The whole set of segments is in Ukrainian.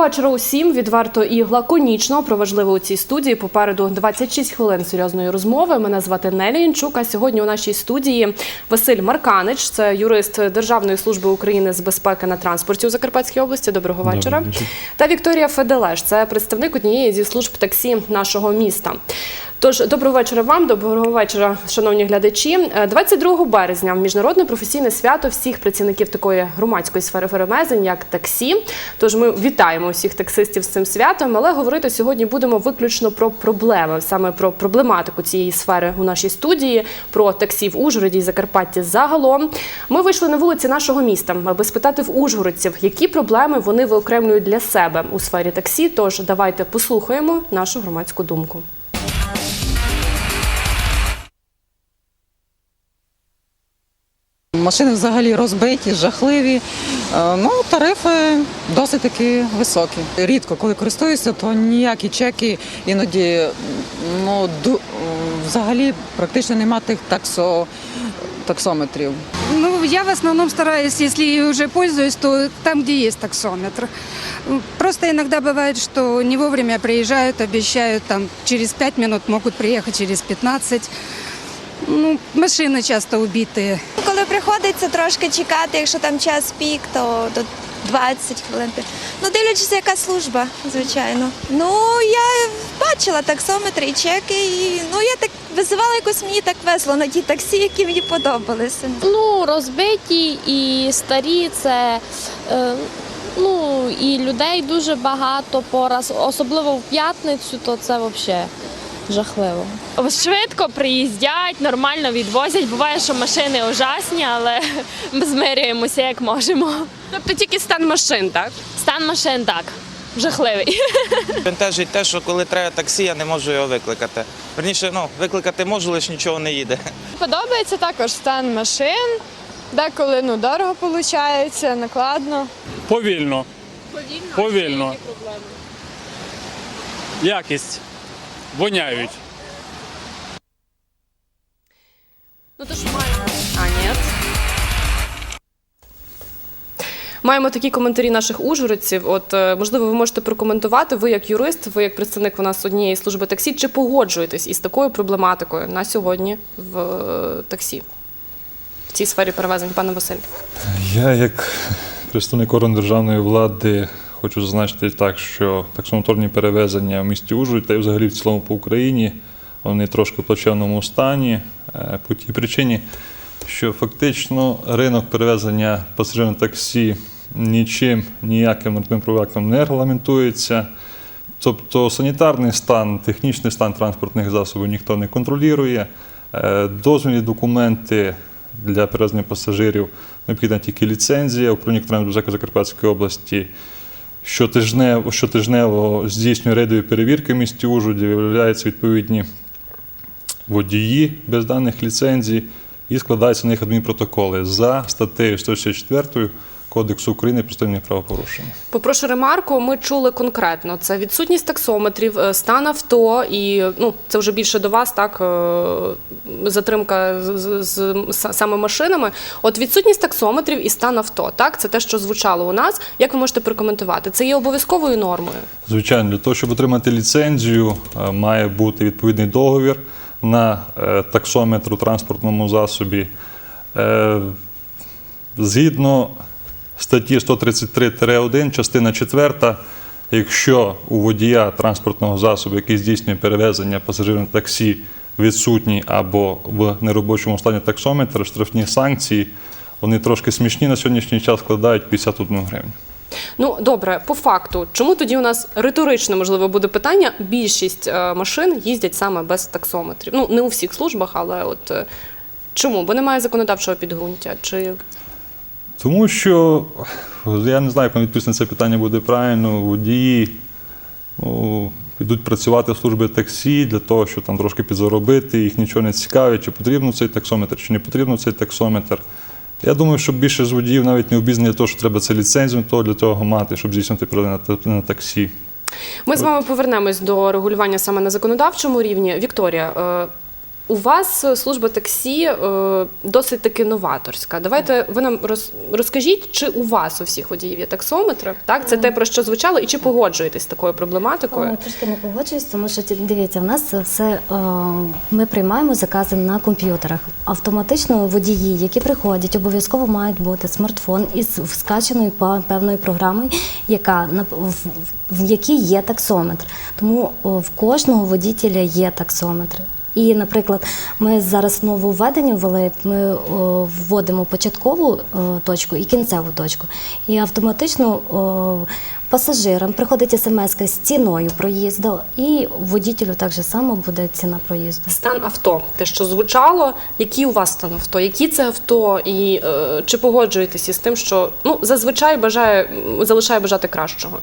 вечора усім. Відверто і лаконічно про важливе у цій студії. Попереду 26 хвилин серйозної розмови. Мене звати Нелі Інчук. А сьогодні у нашій студії Василь Марканич, це юрист Державної служби України з безпеки на транспорті у Закарпатській області. Доброго вечора. вечір. Та Вікторія Феделеш, це представник однієї зі служб таксі нашого міста. Тож доброго вечора вам, доброго вечора, шановні глядачі. Е, 22 березня міжнародне професійне свято всіх працівників такої громадської сфери перевезень, як таксі. Тож ми вітаємо усіх таксистів з цим святом. Але говорити сьогодні будемо виключно про проблеми, саме про проблематику цієї сфери у нашій студії, про таксі в Ужгороді і Закарпатті загалом. Ми вийшли на вулиці нашого міста, аби спитати в ужгородців, які проблеми вони виокремлюють для себе у сфері таксі. Тож давайте послухаємо нашу громадську думку. Машини взагалі розбиті, жахливі. Е, Ну, тарифи досить таки високі. Рідко, коли користуюся, то ніякі чеки іноді ну, ду- взагалі практично нема тих таксо, таксометрів. Ну, я в основном стараюсь, если уже пользуюсь, то там, где есть таксометр. М, Просто иногда бывает, что не вовремя приезжают, обещают, там через 5 минут могут приехать через 15. Ну, машины часто убитые. Коли приходиться трошки чекати, якщо там час пік, то до 20 хвилин. Ну, дивлячись, яка служба, звичайно. Ну, я бачила таксометри і чеки, і ну я так визивала якось мені так весело на ті таксі, які мені подобалися. Ну, розбиті і старі це. Е, ну і людей дуже багато пораз, особливо в п'ятницю, то це взагалі жахливо. Швидко приїздять, нормально відвозять. Буває, що машини ужасні, але ми змирюємося як можемо. Тобто тільки стан машин, так? Стан машин так, жахливий. Бентежить те, що коли треба таксі, я не можу його викликати. Верніше, ну, викликати можу, лише нічого не їде. Подобається також стан машин. Деколи ну, дорого виходить, накладно. Повільно. Повільно. Якість. Воняють. Ну тож маємо. А, ні. Маємо такі коментарі наших ужгородців. От е, можливо, ви можете прокоментувати. Ви як юрист, ви як представник у нас однієї служби таксі, чи погоджуєтесь із такою проблематикою на сьогодні в е, таксі в цій сфері перевезень, пане Василь? Я, як представник органу державної влади, хочу зазначити так, що таксомоторні перевезення в місті Ужгород та й взагалі в цілому по Україні вони трошки в плачевному стані е, по тій причині, що фактично ринок перевезення пасажирів таксі нічим, ніяким нормативним актом не регламентується. Тобто санітарний стан, технічний стан транспортних засобів ніхто не контролює. Е, Дозвільні документи для перевезення пасажирів необхідна тільки ліцензія. Управління Кримінальної безпеки Закарпатської області щотижнево, щотижнево здійснює рейдові перевірки місті Ужгороді, виявляються відповідні водії без даних ліцензій і складаються на них адмінпротоколи. За статтею 164 Кодексу України про адміністративні правопорушення. Попрошу ремарку. Ми чули конкретно це відсутність таксометрів, е, стан авто, і ну це вже більше до вас, так е, затримка з, з, з саме машинами. От відсутність таксометрів і стан авто, так це те, що звучало у нас. Як ви можете прокоментувати? Це є обов'язковою нормою. Звичайно, для того, щоб отримати ліцензію, е, має бути відповідний договір на таксометр у транспортному засобі. Згідно статті 133-1, частина 4, якщо у водія транспортного засобу, який здійснює перевезення пасажирів на таксі, відсутній або в неробочому стані таксометр, штрафні санкції, вони трошки смішні на сьогоднішній час складають 51 гривню. Ну добре, по факту, чому тоді у нас риторично можливо буде питання? Більшість е, машин їздять саме без таксометрів. Ну не у всіх службах, але от е, чому? Бо немає законодавчого підґрунтя. Чи Тому що я не знаю, як відповісти на це питання буде правильно. Водії ну, йдуть працювати в служби таксі для того, щоб там трошки підзаробити, їх нічого не цікавить, чи потрібно цей таксометр, чи не потрібно цей таксометр. Я думаю, що більше з водіїв навіть не обізнані для того, що треба це ліцензію того для того мати, щоб здійснити на таксі. Ми з вами повернемось до регулювання саме на законодавчому рівні. Вікторія, е, у вас е, служба таксі е, досить таки новаторська. Давайте ви нам роз, розкажіть, чи у вас у всіх водіїв є таксометри? Так, це те про що звучало, і чи погоджуєтесь з такою проблематикою? О, трошки не погоджуюсь, тому що дивіться, в нас це все е, ми приймаємо закази на комп'ютерах. Автоматично водії, які приходять, обов'язково мають бути смартфон із скачаною па- певною програмою, яка на в, в якій є таксометр. Тому в кожного водітеля є таксометри. І, наприклад, ми зараз нововведення ввели, ми о, вводимо початкову о, точку і кінцеву точку. І автоматично о, пасажирам приходить смс з ціною проїзду, і водітелю так же само буде ціна проїзду. Стан авто, те, що звучало, який у вас стан авто, які це авто, і е, чи погоджуєтесь із тим, що ну зазвичай бажає залишає бажати кращого?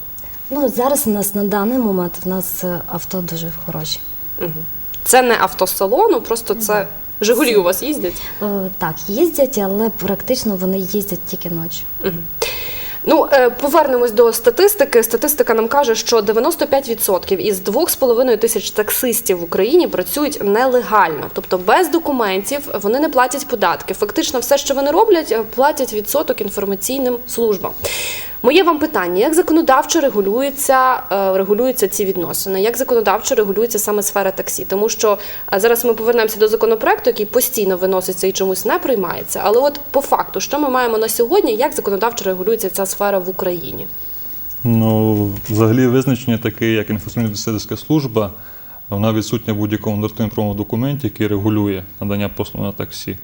Ну зараз у нас на даний момент в нас е, авто дуже хороші. Це не авто з салону, просто це Жигулі у вас їздять. Е, Так, їздять, але практично вони їздять тільки ночі. Ну, е, повернемось до статистики. Статистика нам каже, що 95% із 2,5 тисяч таксистів в Україні працюють нелегально, тобто без документів вони не платять податки. Фактично, все, що вони роблять, е, платять відсоток інформаційним службам. Моє вам питання: як законодавчо регулюються, е, регулюються ці відносини? Як законодавчо регулюється саме сфера таксі? Тому що е, зараз ми повернемося до законопроекту, який постійно виноситься і чомусь не приймається. Але от по факту, що ми маємо на сьогодні, як законодавчо регулюється ця сфера в Україні? Ну, взагалі визначення таке, як інформаційна дослідницька служба, вона відсутня в будь-якому нормативному документі, який регулює надання послуг на таксі.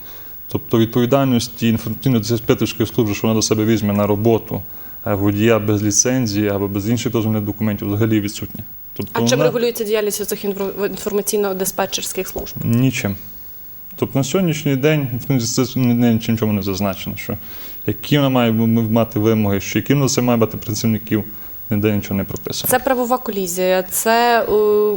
Тобто відповідальності інформаційно диспетчерської служби, що вона до себе візьме на роботу водія без ліцензії або без інших дозвільних документів, взагалі відсутня. Тобто А чим вона- регулюється діяльність цих інформаційно-диспетчерських служб? Нічим. Тобто на сьогоднішній день в принципі, це нічим не зазначено, що які вона має мати вимоги, що яким це має бути працівників, ніде нічого не прописано. Це правова колізія, це е,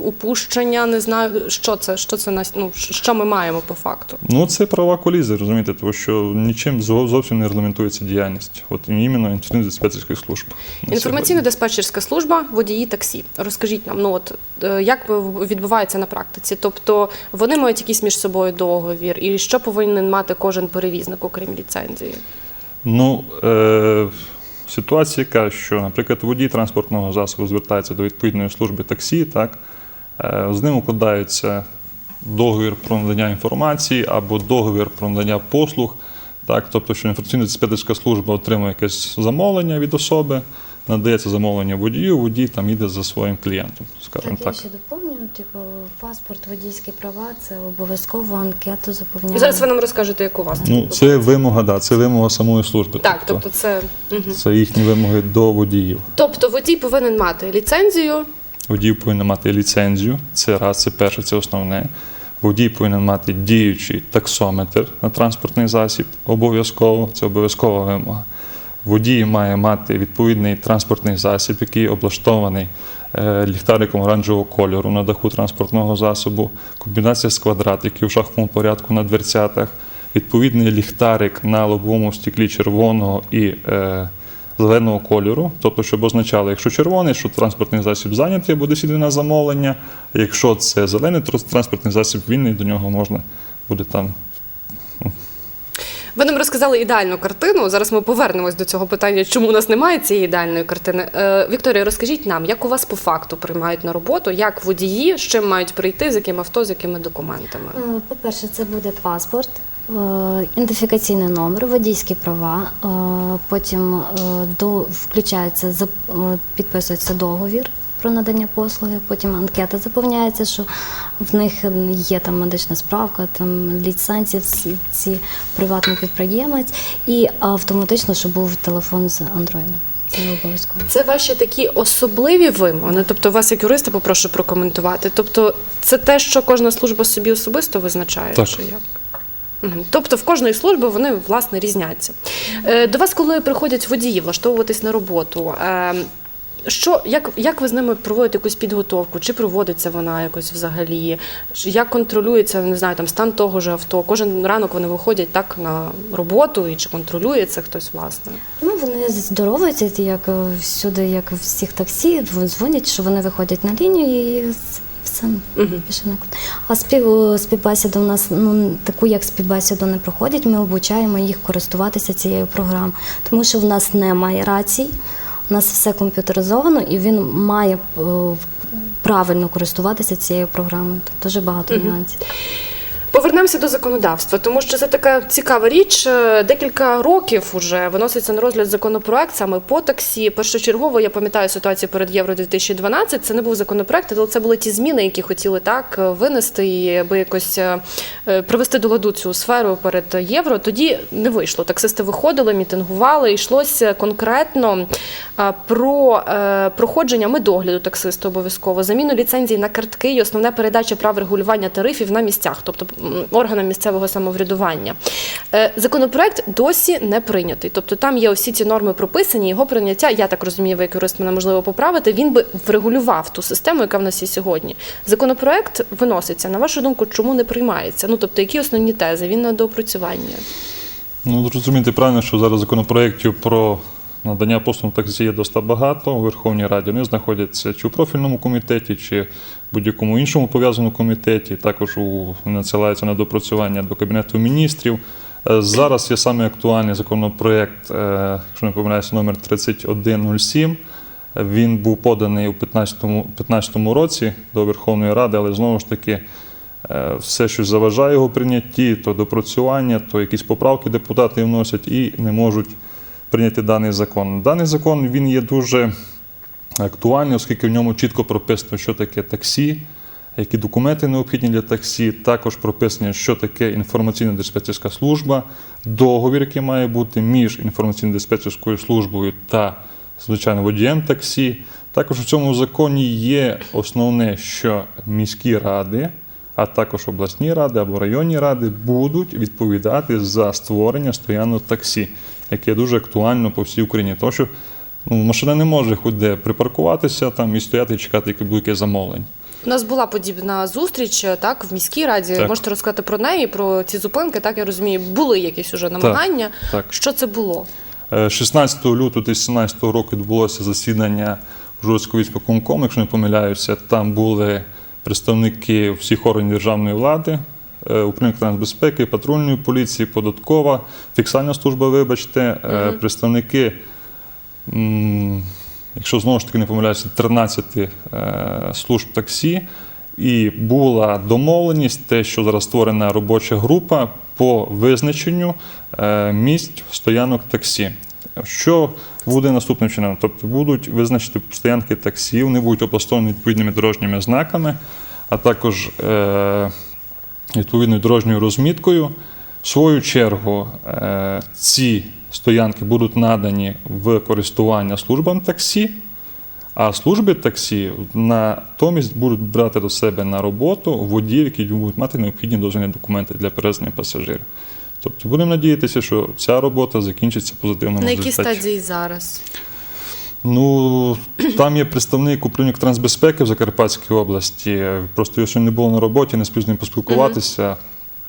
упущення. Не знаю, що це, що це ну, що ми маємо по факту. Ну, це права колізія, розумієте, тому що нічим зовсім не регламентується діяльність. От іменно інформаційно диспетчерської служби. на сьогодні. Інформаційно-диспетчерська служба, водії таксі. Розкажіть нам, ну от е, як відбувається на практиці? Тобто вони мають якийсь між собою договір, і що повинен мати кожен перевізник, окрім ліцензії? Ну, е, ситуація яка, що, наприклад, водій транспортного засобу звертається до відповідної служби таксі, так, е, з ним укладається договір про надання інформації або договір про надання послуг. Так, тобто, що інформаційно диспетчерська служба отримує якесь замовлення від особи, надається замовлення водію, водій там їде за своїм клієнтом, скажімо Так, так. я ще доповню, типу, паспорт, водійські права, це обов'язково анкету заповняємо. Зараз ви нам розкажете, як у вас Ну, це вимога, да, це вимога самої служби. так. Тобто, це мгм. це їхні вимоги до водіїв. тобто водій повинен мати ліцензію. Водій повинен мати ліцензію, це раз, це перше, це основне. Водій повинен мати діючий таксометр на транспортний засіб, обов'язково, це обов'язкова вимога. Водій має мати відповідний транспортний засіб, який облаштований е, ліхтариком оранжевого кольору на даху транспортного засобу, комбінація з квадратиків в шаховому порядку на дверцятах, відповідний ліхтарик на лобовому стеклі червоного і е, зеленого кольору, тобто, щоб означало, якщо червоний, що транспортний засіб зайнятий або десь на замовлення. Якщо це зелений, то транспортний засіб вільний, до нього можна буде там. Ви нам розказали ідеальну картину. Зараз ми повернемось до цього питання, чому у нас немає цієї ідеальної картини. Е, Вікторія, розкажіть нам, як у вас по факту приймають на роботу, як водії, з чим мають прийти, з яким авто, з якими документами? Е, По-перше, це буде паспорт, е, ідентифікаційний номер, водійські права. Потім до включається підписується договір про надання послуги. Потім анкета заповняється, що в них є там медична справка, там ліцензія, ці- ці приватний підприємець, і автоматично, щоб був телефон з Android. Це обов'язково. Це ваші такі особливі вимоги. Тобто, вас як юриста попрошу прокоментувати. Тобто, це те, що кожна служба собі особисто визначає, Так. чи як? Тобто в кожної служби вони власне різняться. Е, До вас, коли приходять водії влаштовуватись на роботу, е, що, як, як ви з ними проводите якусь підготовку? Чи проводиться вона якось взагалі? Чи як контролюється, не знаю, там стан того ж авто? Кожен ранок вони виходять так на роботу, і чи контролює це хтось власне? Ну, вони здоровуються, як е, всюди, як всіх таксі, дзвонять, що вони виходять на лінію і Все не а спів співбесіду у нас ну таку як співбесіду не проходять. Ми обучаємо їх користуватися цією програмою, тому що в нас немає рацій, у нас все комп'ютеризовано, і він має е, правильно користуватися цією програмою. Тут дуже багато нюансів. Повернемося до законодавства, тому що це така цікава річ. Е, Декілька років вже виноситься на розгляд законопроект саме по таксі. Першочергово я пам'ятаю ситуацію перед Євро 2012 Це не був законопроект, але це були ті зміни, які хотіли так е, винести і аби якось е, привести до ладу цю сферу перед євро. Тоді не вийшло. Таксисти виходили, мітингували. Йшлося конкретно про проходження медогляду таксиста обов'язково, заміну ліцензії на картки і основне передача прав регулювання тарифів на місцях, тобто органам місцевого самоврядування. Е, Законопроект досі не прийнятий. Тобто там є усі ці норми прописані. Його прийняття, я так розумію, ви юрист мене можливо поправити. Він би врегулював ту систему, яка в нас є сьогодні. Законопроект виноситься. На вашу думку, чому не приймається? Ну тобто, які основні тези? Він на доопрацювання. Ну, зрозуміти правильно, що зараз законопроєктів про надання послуг таксі є досить багато у Верховній Раді. Вони знаходяться чи у профільному комітеті, чи в будь-якому іншому пов'язаному комітеті. Також у надсилаються на допрацювання до Кабінету міністрів. Е, Зараз є саме актуальний законопроєкт, е, якщо не помиляюся, номер 3107. Він був поданий у 2015 році до Верховної Ради, але знову ж таки е, все, що заважає його прийнятті, то допрацювання, то якісь поправки депутати вносять і не можуть прийняти даний закон. Даний закон він є дуже актуальний, оскільки в ньому чітко прописано, що таке таксі, які документи необхідні для таксі. Також прописано, що таке інформаційна диспетчерська служба, договір, який має бути між інформаційно диспетчерською службою та звичайно водієм таксі. Також у цьому законі є основне, що міські ради, а також обласні ради або районні ради будуть відповідати за створення стоянок таксі, яке дуже актуально по всій Україні. Тому що ну, машина не може хоч де припаркуватися там і стояти і чекати яке будь-яке замовлення. У нас була подібна зустріч е, так в міській раді. Так. Можете розказати про неї, про ці зупинки. Так я розумію, були якісь уже намагання. так. Що це було? Е, 16 лютого 2017 року відбулося засідання Ужгородського військового якщо не помиляюся. Там були представники всіх органів державної влади, е, управління трансбезпеки, патрульної поліції, податкова, фіксальна служба, вибачте, е, представники, якщо знову ж таки не помиляюся, 13 е, служб таксі. І була домовленість, те, що зараз створена робоча група по визначенню е, місць стоянок таксі. Що буде наступним чином? Тобто будуть визначити стоянки таксі, вони будуть облаштовані відповідними дорожніми знаками, а також е, відповідною дорожньою розміткою. В свою чергу е, ці стоянки будуть надані в користування службам таксі. А служби таксі натомість будуть брати до себе на роботу водіїв, які будуть мати необхідні дозвільні документи для перевезення пасажирів. Тобто будемо надіятися, що ця робота закінчиться позитивному На якій стадії зараз? Ну там є представник управління трансбезпеки в Закарпатській області. Просто якщо ще не було на роботі, не спів з ним поспілкуватися.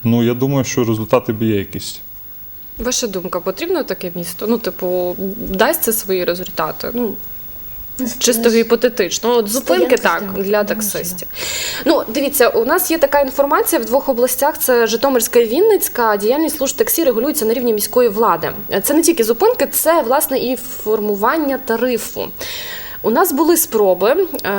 Ну я думаю, що результати б є якісь. Ваша думка, потрібно таке місто? Ну, типу, дасть це свої результати? Ну, Чисто гіпотетично. От зупинки так для ну, таксистів. Ну, дивіться, у нас є така інформація в двох областях: це Житомирська і Вінницька. Діяльність служб таксі регулюється на рівні міської влади. Це не тільки зупинки, це власне і формування тарифу. У нас були спроби е,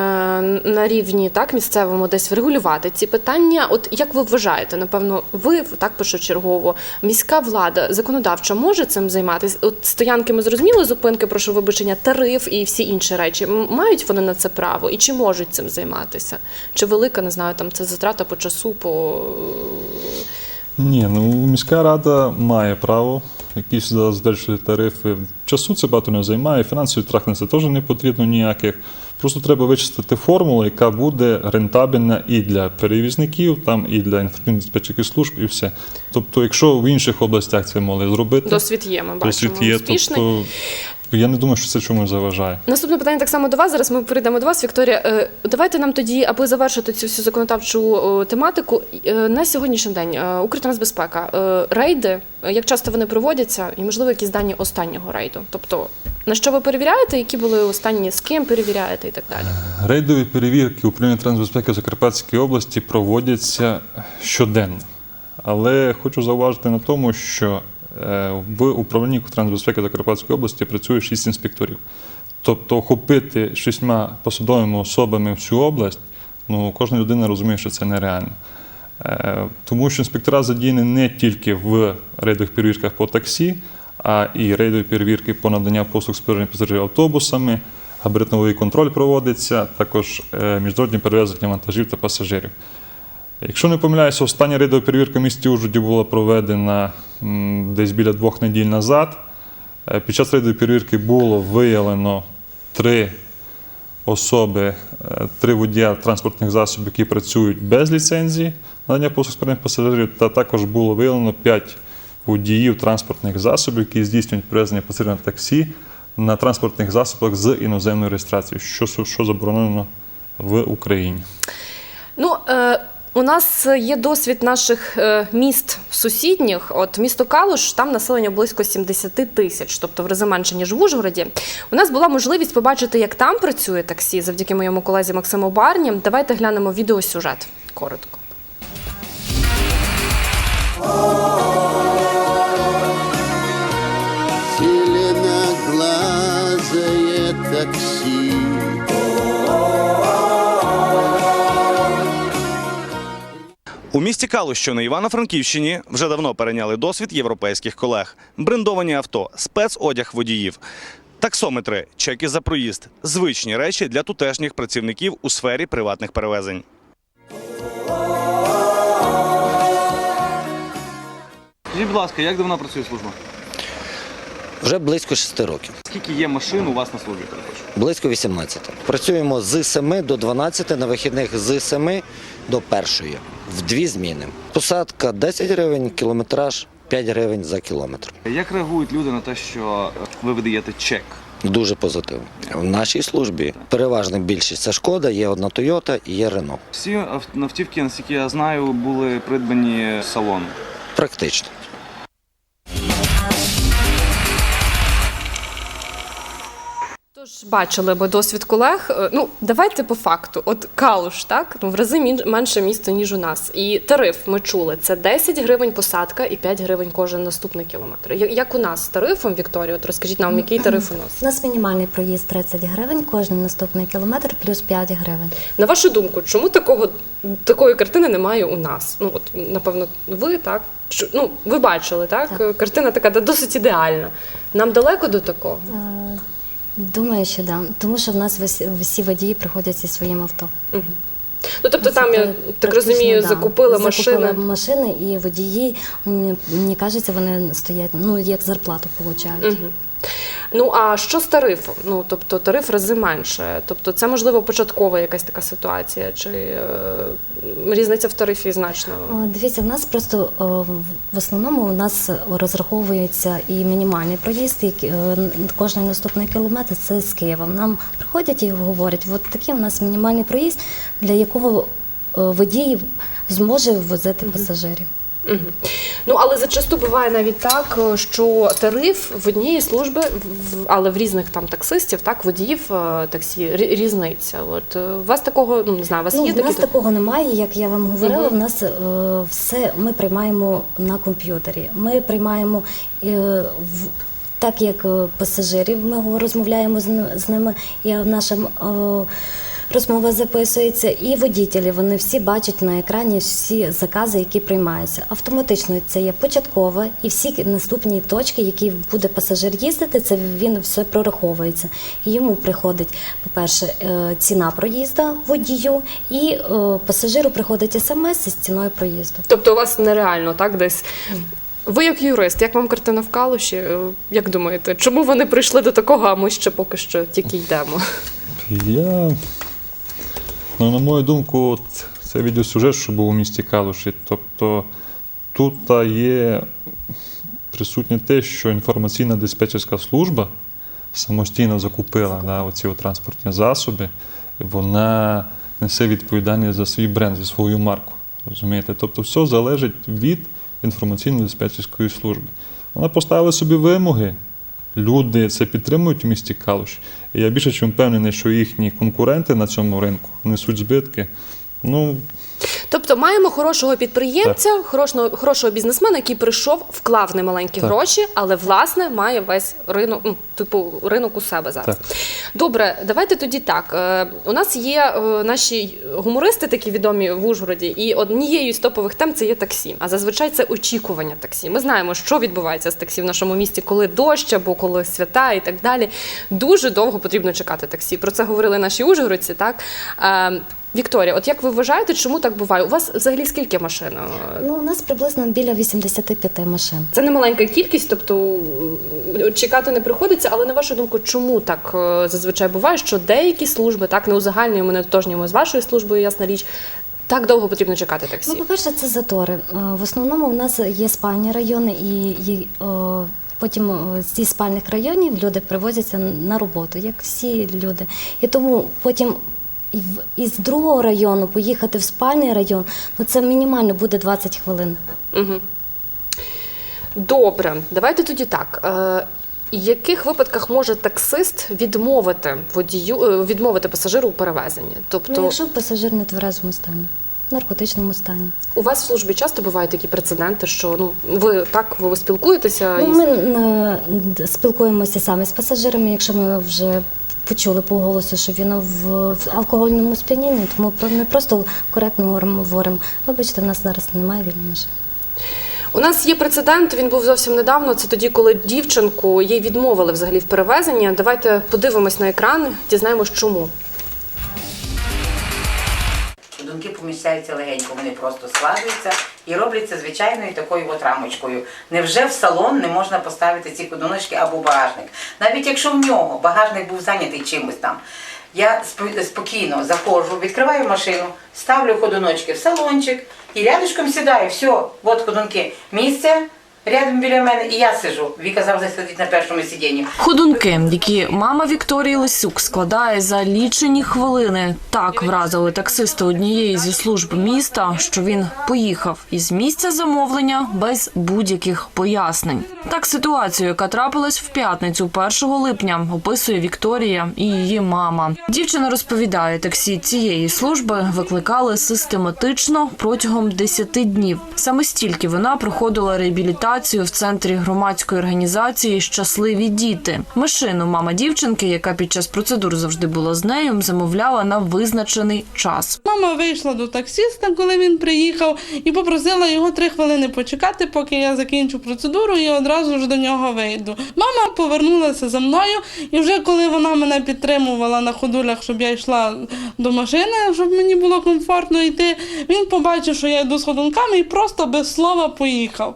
на рівні так місцевому десь врегулювати ці питання. От як ви вважаєте, напевно, ви так першочергово міська влада законодавча може цим займатися? От стоянки ми зрозуміли, зупинки, прошу вибачення, тариф і всі інші речі. Мають вони на це право і чи можуть цим займатися? Чи велика не знаю, там це затрата по часу, по Ні, ну міська рада має право якісь задержати тарифи. Часу це багато не займає, фінансові трахне це теж не потрібно ніяких. Просто треба вичистити формулу, яка буде рентабельна і для перевізників, там, і для інформаційних служб, і все. Тобто, якщо в інших областях це могли зробити, досвід є? Ми досвід бачимо є, успішний. тобто я не думаю, що це чомусь заважає. Наступне питання так само до вас. Зараз ми перейдемо до вас, Вікторія. Е, Давайте нам тоді, аби завершити цю всю законодавчу тематику. е, На сьогоднішній день е, Укртрансбезпека, е, рейди, як часто вони проводяться, і можливо якісь дані останнього рейду. Тобто На що ви перевіряєте? Які були останні з ким перевіряєте і так далі? Рейдові перевірки управління трансбезпеки Закарпатській області проводяться щоденно. Але хочу зауважити на тому, що в управлінні трансбезпеки Закарпатської області працює шість інспекторів. Тобто охопити шістьма посадовими особами всю область, ну кожна людина розуміє, що це нереально. Е, Тому що інспектора задіяні не тільки в рейдових перевірках по таксі, а і рейдові перевірки по наданню послуг з пасажирів автобусами, габаритно-ваговий контроль проводиться, також е, міжнародні перевезення вантажів та пасажирів. Якщо не помиляюся, остання рейдова перевірка в місті Ужгороді була проведена десь біля двох неділь назад. Е, Під час рейдової перевірки було виявлено три особи, е, три водія транспортних засобів, які працюють без ліцензії надання послуг з пасажирів, та також було виявлено п'ять водіїв транспортних засобів, які здійснюють перевезення пасажирів таксі на транспортних засобах з іноземною реєстрацією, що, що заборонено в Україні. Ну, е, у нас є досвід наших е, міст сусідніх. От місто Калуш, там населення близько 70 тисяч, тобто в рази менше, ніж в Ужгороді. У нас була можливість побачити, як там працює таксі, завдяки моєму колезі Максиму Барні. Давайте глянемо відеосюжет коротко. Калуш, що на Івано-Франківщині, вже давно перейняли досвід європейських колег. Брендовані авто, спецодяг водіїв, таксометри, чеки за проїзд звичні речі для тутешніх працівників у сфері приватних перевезень. Скажіть, будь ласка, як давно працює служба? Вже близько 6 років, Скільки є машин у вас на службі? близько 18. Працюємо з 7 до 12, на вихідних з 7 до першої В дві зміни. Посадка 10 гривень, кілометраж 5 гривень за кілометр. Як реагують люди на те, що ви видаєте чек? Дуже позитивно. В нашій службі переважна більшість це шкода, є одна Тойота і є Рено. Всі ав- автівки, наскільки я знаю, були придбані з салону. Практично. Бачили ми досвід колег. Е, Ну давайте по факту. От Калуш, так ну в рази менше місто ніж у нас. І тариф ми чули. Це 10 гривень посадка і 5 гривень кожен наступний кілометр. Як у нас з тарифом, Вікторія? От розкажіть нам, який тариф у нас? У нас мінімальний проїзд 30 гривень, кожен наступний кілометр плюс 5 гривень. На вашу думку, чому такого такої картини немає у нас? Ну от напевно, ви так ну ви бачили, так? Так. Картина така досить ідеальна. Нам далеко до такого. Думаю, що да. Тому що в нас весь- всі водії приходять зі своїм авто. Ну тобто, там я так розумію, да. закупили машини. Закупили машини, і водії, мені кажеться, вони стоять, ну як зарплату получають. Мгм. Ну а що з тарифом? Ну тобто тариф рази менше. Тобто, це можливо початкова якась така ситуація, чи е, різниця в тарифі значно. Дивіться, в нас просто в- основному у нас розраховується і мінімальний проїзд, і е, кожний наступний кілометр це з Києва. Нам приходять і говорять, от такий у нас мінімальний проїзд, для якого водій зможе возити пасажирів. Ну але зачасту буває навіть так, е, що тариф в однієї служби, але в різних там таксистів, так водіїв е, таксі рі- різниця. От е, у вас такого ну не знаю, у вас Ну, є в нас такі такого немає, як я вам говорила. Мгм. В нас е, все ми приймаємо на комп'ютері. Ми приймаємо е, в. Так як пасажирів, ми розмовляємо з, з ними, і наша е, розмова записується, і водітелі, вони всі бачать на екрані всі закази, які приймаються. Автоматично це є початкове, і всі наступні точки, які буде пасажир їздити, це він все прораховується. І йому приходить, по-перше, е, ціна проїзду водію, і е, пасажиру приходить смс із ціною проїзду. Тобто у вас нереально так десь. Ви як юрист, як вам картина в калуші? Е, Як думаєте, чому вони прийшли до такого, а ми ще поки що тільки йдемо? Я, ну, на мою думку, це відеосюжет, що був у місті Калуші. Тобто тут є присутнє те, що інформаційна диспетчерська служба самостійно закупила да, оці транспортні засоби, вона несе відповідальність за свій бренд, за свою марку. Розумієте? Тобто все залежить від інформаційно-диспетчерської служби. Вона поставила собі вимоги люди це підтримують у місті Калуш. Я більше чим впевнений, що їхні конкуренти на цьому ринку несуть збитки. Ну, Тобто маємо хорошого підприємця, хорошого, хорошого бізнесмена, який прийшов, вклав немаленькі Так. гроші, але власне має весь ринок, ну, типу ринок у себе зараз. Так. Добре, давайте тоді так. Е, У нас є е, наші гумористи, такі відомі в Ужгороді, і однією з топових тем це є таксі. А зазвичай це очікування таксі. Ми знаємо, що відбувається з таксі в нашому місті, коли дощ або коли свята і так далі. Дуже довго потрібно чекати таксі. Про це говорили наші ужгородці, так. Е, Вікторія, от як ви вважаєте, чому так буває? У вас взагалі скільки машин? Ну, у нас приблизно біля 85 машин. Це не маленька кількість, тобто е, чекати не приходиться, але на вашу думку, чому так е, зазвичай буває, що деякі служби, так не узагальнюємо, не тотожнюємо з вашою службою, ясна річ, так довго потрібно чекати Ну, таксі? по-перше, це затори. Е, В основному у нас є спальні райони, і, о, потім о, з цих спальних районів люди привозяться на роботу, як всі люди. І тому потім і із другого району поїхати в спальний район, ну це мінімально буде 20 хвилин. Угу. Добре, давайте тоді так. Е, в яких випадках може таксист відмовити водію, е, відмовити пасажиру у перевезенні? Тобто Ну, якщо пасажир не в тверезому стані, в наркотичному стані. у вас в службі часто бувають такі прецеденти, що ну ви так ви спілкуєтеся Ну, із ми е, спілкуємося саме з пасажирами, якщо ми вже почули по голосу, що він в, алкогольному сп'янінні, тому ми просто коректно говоримо. Вибачте, в нас зараз немає вільної. У нас є прецедент. Він був зовсім недавно. Це тоді, коли дівчинку їй відмовили взагалі в перевезенні. Давайте подивимось на екран, дізнаємось, чому. Думки поміщаються легенько, вони просто складуються і робляться звичайною такою от рамочкою. Невже в салон не можна поставити ці ходуночки або багажник? Навіть якщо в нього багажник був зайнятий чимось там. Я спокійно заходжу, відкриваю машину, ставлю ходуночки в салончик і рядочком сідаю. Все, от ходунки. Місце рядом біля мене, і я сижу. Віка завжди сидить на першому сидінні. Ходунки, які мама Вікторії Лисюк складає за лічені хвилини, так вразили таксиста однієї зі служб міста, що він поїхав із місця замовлення без будь-яких пояснень. Так ситуацію, яка трапилась в п'ятницю, 1 липня, описує Вікторія і її мама. Дівчина розповідає, таксі цієї служби викликали систематично протягом 10 днів. Саме стільки вона проходила реабілітацію в центрі громадської організації Щасливі діти. Машину мама дівчинки, яка під час процедур завжди була з нею, замовляла на визначений час. Мама вийшла до таксиста, коли він приїхав, і попросила його три хвилини почекати, поки я закінчу процедуру, і одразу ж до нього вийду. Мама повернулася за мною, і вже коли вона мене підтримувала на ходулях, щоб я йшла до машини, щоб мені було комфортно йти, він побачив, що я йду з ходунками і просто без слова поїхав.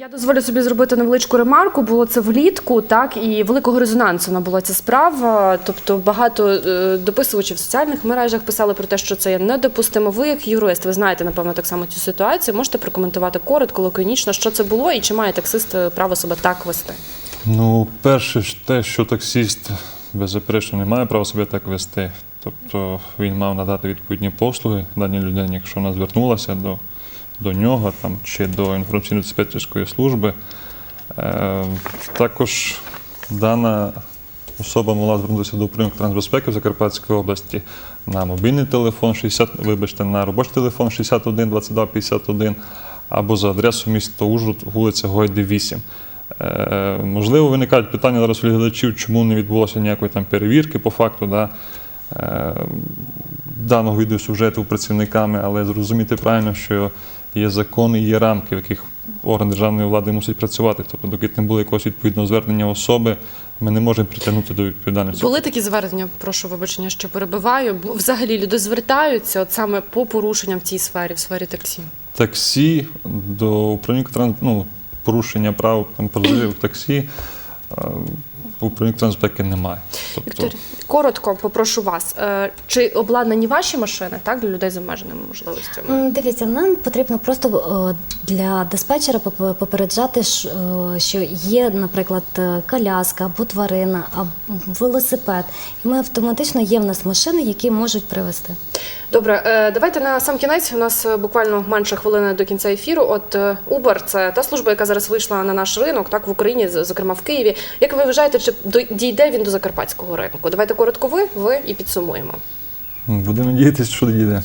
Я дозволю собі зробити невеличку ремарку. Було це влітку, так і великого резонансу набула ця справа. Тобто багато е, дописувачів в соціальних мережах писали про те, що це є недопустимо. Ви, як юрист, ви знаєте напевно так само цю ситуацію. Можете прокоментувати коротко, лаконічно, що це було і чи має таксист е, право себе так вести? Ну, перше ж те, що таксіст беззаперечно не має права себе так вести. Тобто він мав надати відповідні послуги даній людині, якщо вона звернулася до, до нього там, чи до інформаційно-диспетчерської служби. Е, також дана особа могла звернутися до управління трансбезпеки в Закарпатській області на мобільний телефон 60, вибачте, на робочий телефон 61 22 51 або за адресою міста Ужгород, вулиця Гойди 8. Е, можливо, виникають питання зараз у глядачів, чому не відбулося ніякої там перевірки по факту да, е, даного відеосюжету працівниками, але зрозуміти правильно, що є закони є рамки, в яких орган державної влади мусить працювати. Тобто, доки не було якогось відповідного звернення особи, ми не можемо притягнути до відповідальності. Були такі звернення, прошу вибачення, що перебиваю. Взагалі люди звертаються от саме по порушенням в цій сфері, в сфері таксі. таксі до управління ну, порушення прав там, пасажирів таксі управління трансбезпеки немає. Тобто, Вікторія, коротко попрошу вас. е, Чи обладнані ваші машини так для людей з обмеженими можливостями? Дивіться, нам потрібно просто е, для диспетчера поп- попереджати, е, що є, наприклад, коляска або тварина, або велосипед. І ми автоматично є в нас машини, які можуть привезти. Добре, е, давайте на сам кінець. У нас е, буквально менше хвилини до кінця ефіру. От е, Uber – це та служба, яка зараз вийшла на наш ринок, так в Україні, зокрема в Києві. Як ви вважаєте, чи дійде він до закарпатського ринку? Давайте коротко ви, ви і підсумуємо. Будемо надіятися, що дійде.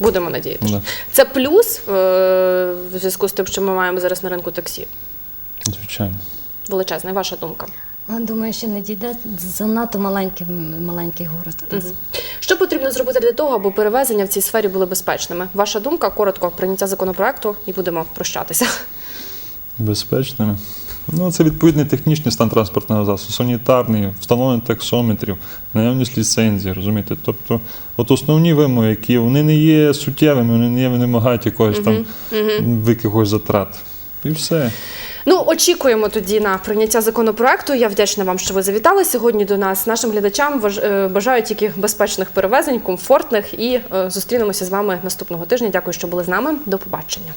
Будемо надіятися. Да. Це плюс в зв'язку з тим, що ми маємо зараз на ринку таксі. Звичайно. Величезна, ваша думка. Думаю, що не дійде занадто маленький, маленький город. у нас. Що потрібно зробити для того, аби перевезення в цій сфері були безпечними? Ваша думка, коротко, прийняття законопроекту і будемо прощатися. Безпечними. Ну, це відповідний технічний стан транспортного засобу, санітарний, встановлення таксометрів, наявність ліцензії, розумієте? Тобто, от основні вимоги, які вони не є суттєвими, вони не вимагають якогось там якихось затрат. І все. Ну, очікуємо тоді на прийняття законопроекту. Я вдячна вам, що ви завітали сьогодні до нас. Нашим глядачам е, бажаю тільки безпечних перевезень, комфортних і е, зустрінемося з вами наступного тижня. Дякую, що були з нами. До побачення.